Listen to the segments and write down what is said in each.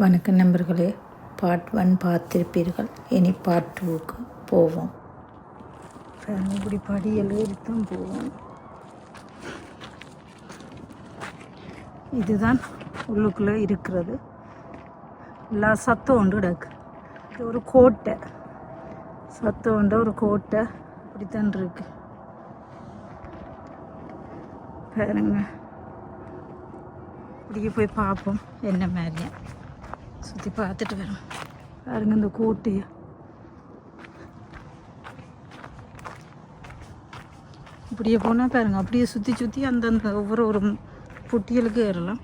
வணக்கம் நண்பர்களே part one பார்த்திருப்பீர்கள். இனி பார்ட் டூவுக்கு போவோம். இப்படி படி தான் போவோம். இதுதான் உள்ளுக்குள்ளே இருக்கிறது. எல்லா சத்தம் உண்டு கிடக்கு இது ஒரு கோட்டை. சத்தம் உண்டு ஒரு கோட்டை. இப்படித்தான் இருக்கு. பாருங்க. இப்படியே போய் பார்ப்போம். என்ன மாதிரியா? சுற்றி பார்த்துட்டு வரோம். பாருங்க இந்த கோட்டையை இப்படியே போனால் பாருங்க அப்படியே சுற்றி சுற்றி அந்தந்த ஒவ்வொரு ஒரு புட்டியலுக்கு ஏறலாம்.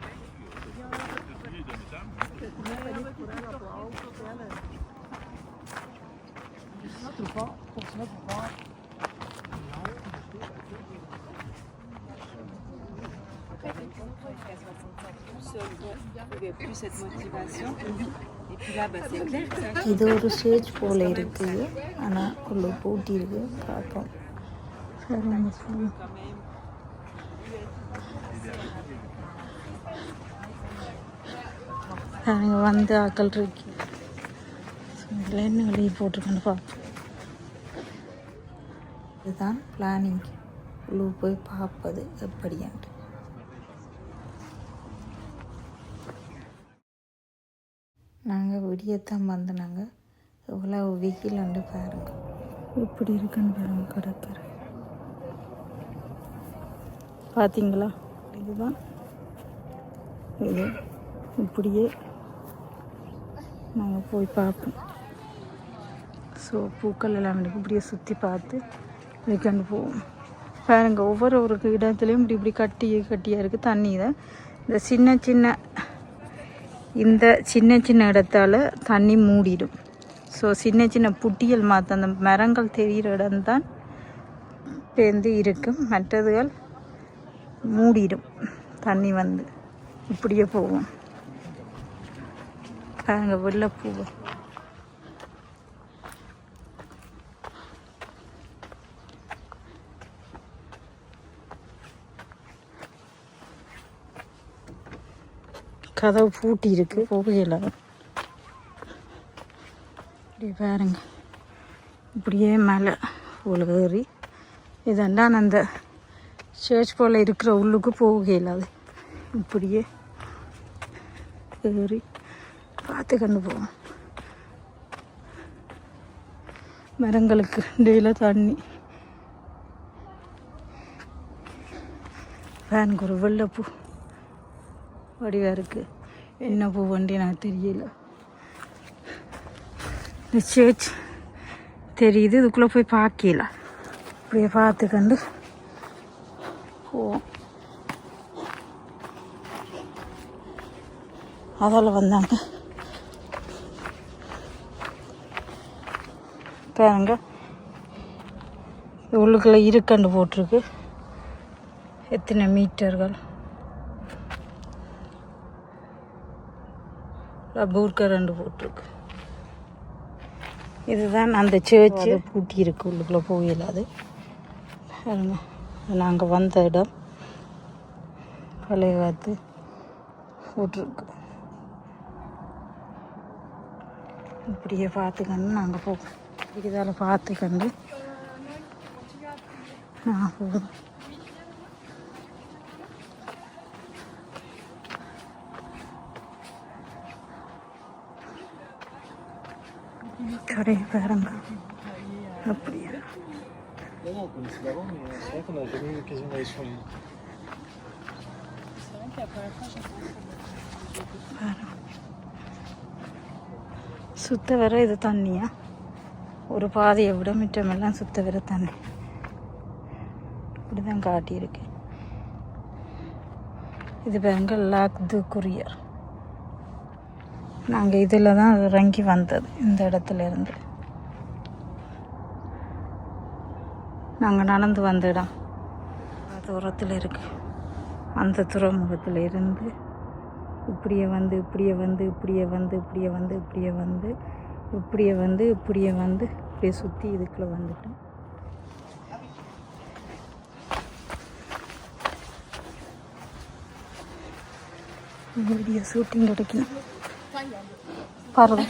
இது ஒரு ஸ்டேஜ் போல் இருக்குது ஆனால் உள்ள பூட்டி இருக்கு. பார்ப்போம். சரிங்க வந்து ஆக்கள் இருக்கு. இதில் என்ன வெளியே போட்டிருக்கோன்னு பார்ப்போம். இதுதான் பிளானிங் உள்ள போய் பார்ப்பது எப்படியான்ட்டு. நாங்கள் விடியத்தான் எவ்வளோ நாங்கள் எவ்வளோ வெயிலுண்டு பாருங்க. எப்படி இருக்குன்னு பாருங்க கடற்கரை. பார்த்தீங்களா இதுதான். இது இப்படியே நாங்கள் போய் பார்ப்போம். ஸோ பூக்கள் எல்லாம் இப்படியே சுற்றி பார்த்து வைக்கண்டு போவோம். பாருங்கள் ஒவ்வொரு ஒரு இடத்துலையும் இப்படி இப்படி கட்டி கட்டியாக இருக்குது தண்ணி தான் இந்த சின்ன சின்ன இந்த சின்ன சின்ன இடத்தால் தண்ணி மூடிடும். ஸோ சின்ன சின்ன புட்டியல் மாற்ற அந்த மரங்கள் தெரிகிற இடம்தான் பேர்ந்து இருக்கும். மற்றதுகள் மூடிடும். தண்ணி வந்து இப்படியே போகும். பாருங்க போவோம் கதவு பூட்டி இருக்கு. போகல. இப்படி பாருங்க. இப்படியே மேலே உலகேறி இதெல்லாம் அந்த சேர்ச் போல் இருக்கிற உள்ளுக்கு போகல அது. இப்படியே ஏறி பார்த்து கண்டு போவோம். மரங்களுக்கு டெய்லியும் தண்ணி. ஃபேனுக்கு ஒரு வெள்ளைப்பூ வடிவாக இருக்குது என்ன பூ வண்டி எனக்கு தெரியல. இந்த சேர்ச் தெரியுது இதுக்குள்ளே போய் பார்க்கல அப்படியே பார்த்துக்கண்டு போவோம். அதால் வந்தாங்க. பாருங்க. உள்ளுக்குள்ளே இருக்கண்டு போட்டிருக்கு. எத்தனை மீட்டர்கள்? பூர்க்கா ரெண்டு போட்டிருக்கு. இதுதான் அந்த சேர்ச்சு பூட்டி இருக்கு உள்ளுக்குள்ளே போகல அது. நாங்கள் வந்த இடம். பழைய காத்து போட்டிருக்கு. இப்படியே பார்த்துக்கண்டு நாங்கள் போவோம். இதால் பார்த்துக்கண்டு நான் போகிறோம் sur l'île. அப்படியா? சுத்த வர இது தண்ணியா? ஒரு பாதையை விட மிச்சமெல்லாம் சுத்த வர தண்ணி. இப்படி தான் காட்டியிருக்கு. இது பெங்கல் லாக் து குரியர் நாங்கள் இதில் தான் இறங்கி வந்தது இந்த இடத்துல இருந்து. நாங்கள் நடந்து வந்த இடம். தூரத்தில் இருக்கு. அந்த துறைமுகத்தில் இருந்து இப்படியே வந்து இப்படியே வந்து இப்படியே வந்து இப்படியே வந்து இப்படியே வந்து இப்படியே வந்து இப்படியே வந்து இப்படியே சுற்றி இதுக்குள்ளே வந்துட்டோம் வீடியோ ஷூட்டிங் கிடைக்கும் பாருங்க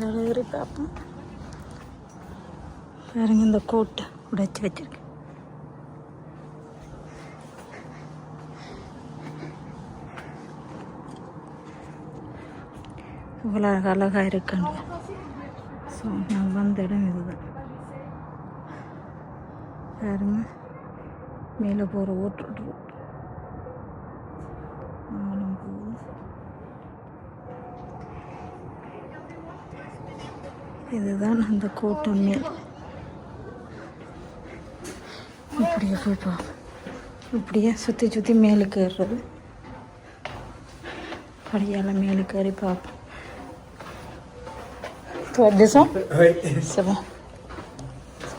நிறைய பார்ப்போம் பாருங்க இந்த கோட்டை உடைச்சி வச்சிருக்கேன் இவ்வளோ அழகாக இருக்குங்க. ஸோ நான் வந்த இடம் இதுதான். பாருங்க மேலே போகிற ஓட்டு ரோட் இதுதான் அந்த கோட்டை மேல் இப்படியே போய் பார்ப்போம் இப்படியே சுற்றி சுற்றி மேலுக்கு ஏறுறது படியால் மேலுக்கு ஏறி பார்ப்போம் Tu vas descendre Oui. C'est bon.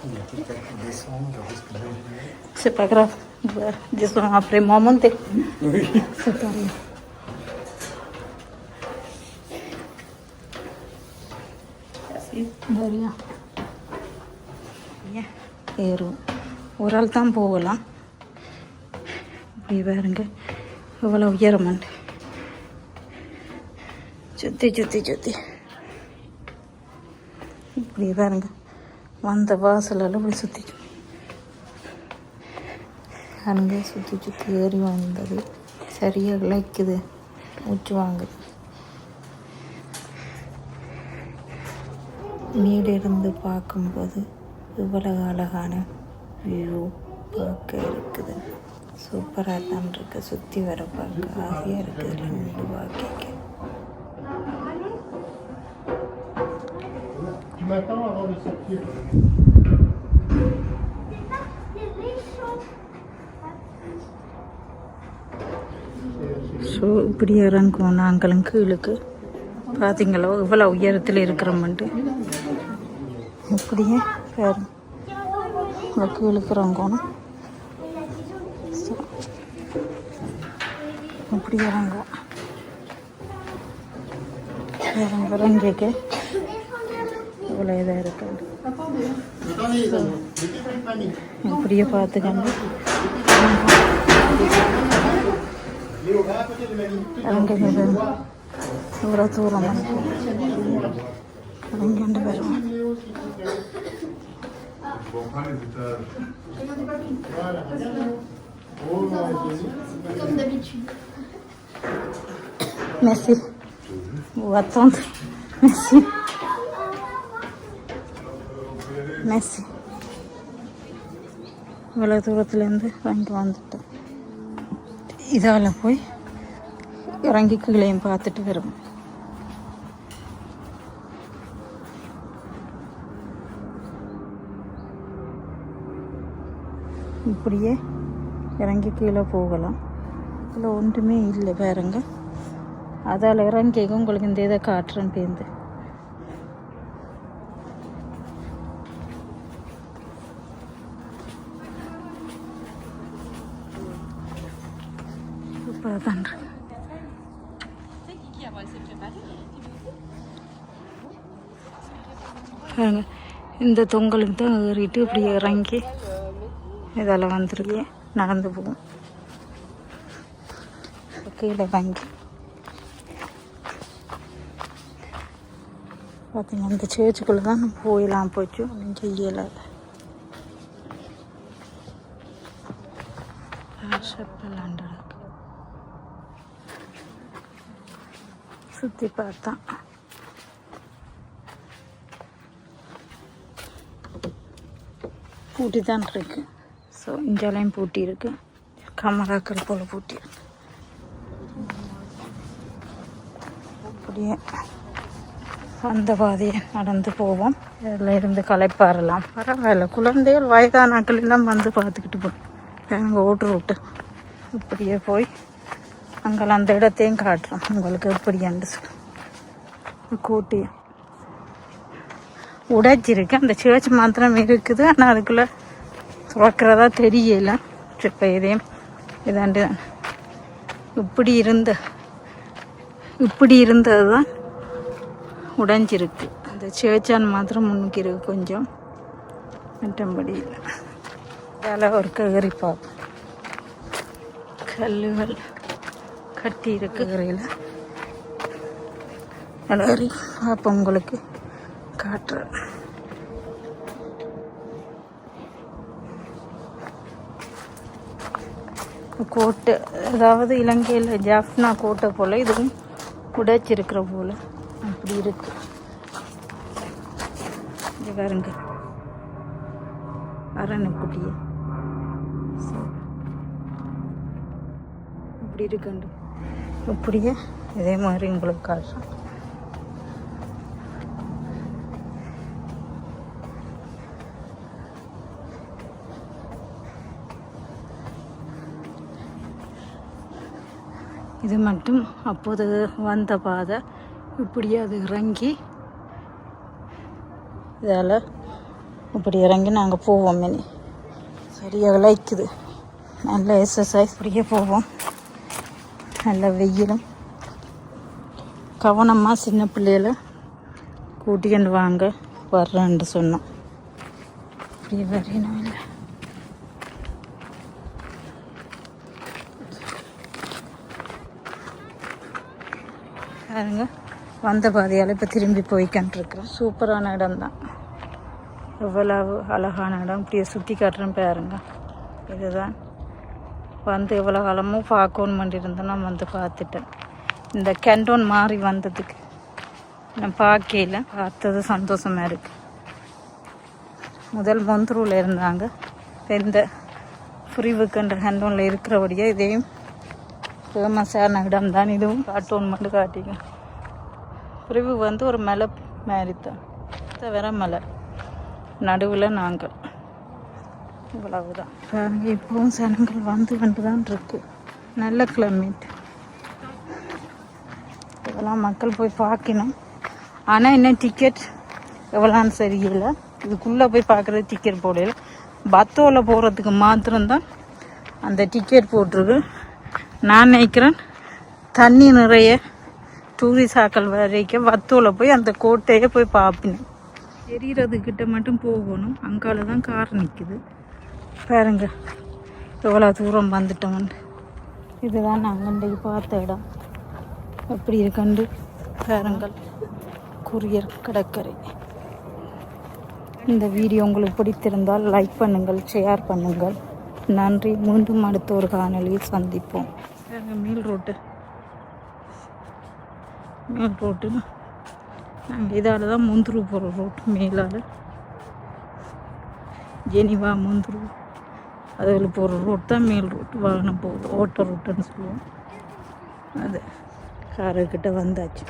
Il y a quelqu'un qui descend, je risque de C'est pas grave. On va descendre après moi monter. Oui. C'est pas grave. சரியா ஏறும் ஒரு ஆள் தான் போகலாம். இப்படி பாருங்க. இவ்வளோ உயரமண்டு சுற்றி சுற்றி சுற்றி இப்படி பாருங்க. வந்த வாசலெல்லாம் இப்படி சுற்றி பாருங்க சுற்றி சுற்றி ஏறி வந்தது. சரியாக இழைக்குது மூச்சு வாங்குது. மேலிருந்து பார்க்கும்போது இவ்வளவு அழகான வியூ பார்க்க இருக்குது. சூப்பராக தான் இருக்குது சுற்றி வர பார்க்க ஆசையாக இருக்குது ரெண்டு நின்று பார்க்க ஸோ இப்படி இறங்குவோம். நாங்களும் கீழுக்கு. பார்த்தீங்களோ இவ்வளோ உயரத்தில் இருக்கிறோம்ட்டு இப்படியே பாரு. இங்கே கீழுக்கு இப்படி இறங்குவோம். இறங்க இறங்கிக்க இவ்வளோ இதாக இருக்குது இப்படியே பார்த்துக்கங்க. இறங்குங்க இவ்வளோ தூரம். இறங்கிண்டு வரும் Merci. Vous attendre. Merci. Merci. இவ்வளோ தூரத்துலேருந்து வாங்கி வந்துட்டேன் இதால் போய் இறங்கி கீழையும் பார்த்துட்டு வருவோம் இப்படியே இறங்கி கீழே போகலாம். இதில் ஒன்றுமே இல்லை பாருங்க. அதால் இறங்கி உங்களுக்கு இந்த இதை காட்டுறேன் பேருந்து சூப்பராக தான் பாருங்க இந்த தொங்கலுக்கு தான் ஏறிட்டு இப்படி இறங்கி இதால் வந்துருக்கு. நடந்து போகும். கீழே வாங்கி. பார்த்திங்கன்னா இந்த சேர்ச்சுக்குள்ளே தான் நம்ம போயிடலாம் போச்சு. ஒன்றும் செய்யலை. சுற்றி பார்த்தான் பூட்டி தான் இருக்கு. ஸோ இஞ்சாலையும் பூட்டி இருக்கு கமராக்கள் போல் பூட்டி இருக்கு அப்படியே அந்த பாதையை நடந்து போவோம். இதில் இருந்து களைப்பாறலாம். பரவாயில்ல குழந்தைகள் வயதானாக்கள் எல்லாம் வந்து பார்த்துக்கிட்டு போய் நாங்கள் ஓட்டு விட்டு இப்படியே போய் அங்கே அந்த இடத்தையும் காட்டுறோம். உங்களுக்கு எப்படியான்னு சொல்லி. கூட்டி. உடைச்சிருக்கு அந்த சேர்ச் மாத்திரம் இருக்குது. ஆனால் அதுக்குள்ளே துறக்கிறதா தெரியல. இப்போ இதையும் இதாண்டு. இப்படி இருந்த இப்படி இருந்தது தான் உடைஞ்சிருக்கு. அந்த சேச்சான் மாத்திரம் முன்னுக்கு இருக்கு கொஞ்சம் மற்றபடி இல்லை. இதால் ஒரு ககரி பார்ப்போம் கல்லுகள் கட்டி இருக்கு கரையில் ஏறி அப்போ உங்களுக்கு. காட்டுறேன். கோட்டை அதாவது இலங்கையில் ஜாஃப்னா கோட்டை போல் இதுவும் உடைச்சிருக்கிற போல் அப்படி இருக்கு. இது பாருங்க. அரணுக்குட்டியே இப்படி இருக்குண்டு. இப்படியே இதே மாதிரி உங்களுக்கு காட்டுறேன். இது மட்டும் அப்போது வந்த பாதை. இப்படியே அது இறங்கி இதால் இப்படி இறங்கி நாங்கள் போவோம் மினி சரியாக விளைக்குது. நல்ல எக்ஸசைஸ் இப்படியே போவோம். நல்ல வெயிலும். கவனமாக சின்ன பிள்ளையில கூட்டிகிட்டு வாங்க வர்றேன்ட்டு சொன்னோம். இப்படி வரையணும் இல்லை? பாருங்க. வந்த பாதையால் இப்போ திரும்பி போய்க்கன்ட்ருக்குறோம் சூப்பரான இடம் தான் எவ்வளவு அழகான இடம். இப்படியே சுற்றி காட்டுறேன் பாருங்க. இதுதான். வந்து எவ்வளோ காலமும் பார்க்கணும் இருந்தேன் நான் வந்து பார்த்துட்டேன். இந்த கேண்டோன் மாறி வந்ததுக்கு நான் பார்க்கல பார்த்தது சந்தோஷமாக இருக்குது முதல் மொந்தரூவில் இருந்தாங்க. இந்த இந்த ஃப்ரீவுக்குன்ற கேண்டோனில் இருக்கிறபடியே இதையும் ஃபேமஸான இடம் தான். இதுவும் கார்ட்டூன் மட்டும் காட்டிங்க. பிரிவு வந்து ஒரு மலை மாதிரி தான். தவிர மலை. நடுவில் நாங்கள். இவ்வளவுதான். தான் இப்போவும் சனங்கள் வந்து கொண்டு தான் இருக்கு. நல்ல கிளைமேட் இதெல்லாம் மக்கள் போய் பார்க்கணும். ஆனால் என்ன டிக்கெட் எவ்வளோன்னு சரியில்லை. இதுக்குள்ளே போய் பார்க்குறது டிக்கெட் போடல. பத்தோவில் போகிறதுக்கு மாத்திரம்தான் அந்த டிக்கெட் போட்டிருக்கு. நான் நினைக்கிறேன் தண்ணி நிறைய டூரிஸ்ட் ஆக்கள் வரைக்கும் வத்தோவில் போய் அந்த கோட்டையை போய் பார்ப்பினேன் தெரிகிறதுக்கிட்ட மட்டும் போகணும். அங்கால தான் கார் நிற்குது பாருங்க எவ்வளோ தூரம் வந்துட்டோம்னு. இதுதான் நாங்கள் இன்றைக்கு பார்த்த இடம். எப்படி இருக்கண்டு? பாருங்கள் குரியர் கடற்கரை. இந்த வீடியோ உங்களுக்கு பிடித்திருந்தால் லைக் பண்ணுங்கள் ஷேர் பண்ணுங்கள். நன்றி. மீண்டும் அடுத்த ஒரு காணொலியில் சந்திப்போம். பாருங்க மேல் ரோட்டு. மேல் ரோட்டு நாங்கள் இதால் தான் முந்துரு போகிற ரோட்டு மேலால். ஜெனிவா முந்துரு. அதில் போகிற ரோட் தான் மேல் ரோட்டு. வாகனம் போகுது ஓட்ட ரோட்டுன்னு சொல்லுவோம். அது காரர்கிட்ட வந்தாச்சு.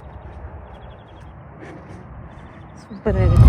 சூப்பராக இருக்கு.